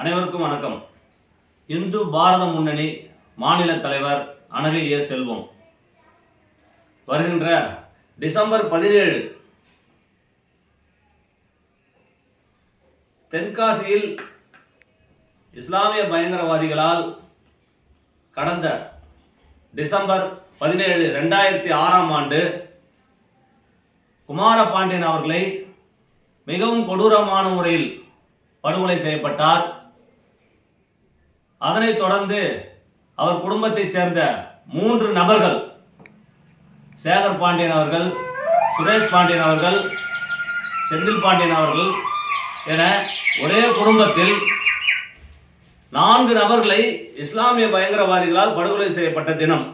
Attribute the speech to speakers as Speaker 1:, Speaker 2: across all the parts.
Speaker 1: அனைவருக்கும் வணக்கம். இந்து பாரத முன்னணி மாநில தலைவர் அனகை ஏ செல்வம். வருகின்ற டிசம்பர் பதினேழு தென்காசியில் இஸ்லாமிய பயங்கரவாதிகளால் கடந்த டிசம்பர் பதினேழு ரெண்டாயிரத்தி ஆறாம் ஆண்டு குமாரபாண்டியன் அவர்களை மிகவும் கொடூரமான முறையில் படுகொலை செய்யப்பட்டார். அதனைத் தொடர்ந்து அவர் குடும்பத்தைச் சேர்ந்த மூன்று நபர்கள் சேகர் பாண்டியன் அவர்கள் சுரேஷ் பாண்டியன் அவர்கள் செந்தில் பாண்டியன் அவர்கள் என ஒரே குடும்பத்தில் நான்கு நபர்களை இஸ்லாமிய பயங்கரவாதிகளால் படுகொலை செய்யப்பட்ட தினம்.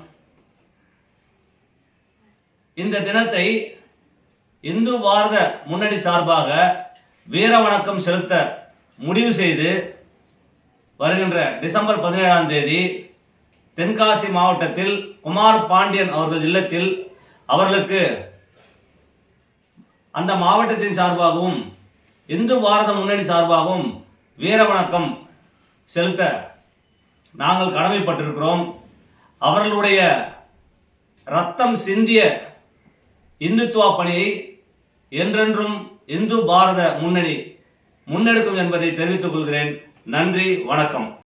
Speaker 1: இந்த தினத்தை இந்து பாரத முன்னணி சார்பாக வீர வணக்கம் செலுத்த முடிவு செய்து வருகின்ற டிசம்பர் பதினேழாம் தேதி தென்காசி மாவட்டத்தில் குமார் பாண்டியன் அவர்கள் இல்லத்தில் அவர்களுக்கு அந்த மாவட்டத்தின் சார்பாகவும் இந்து பாரத முன்னணி சார்பாகவும் வீர வணக்கம் செலுத்த நாங்கள் கடமைப்பட்டிருக்கிறோம். அவர்களுடைய ரத்தம் சிந்திய இந்துத்துவா பணியை என்றென்றும் இந்து பாரத முன்னணி முன்னெடுக்கும் என்பதை தெரிவித்துக் கொள்கிறேன். நன்றி வணக்கம்.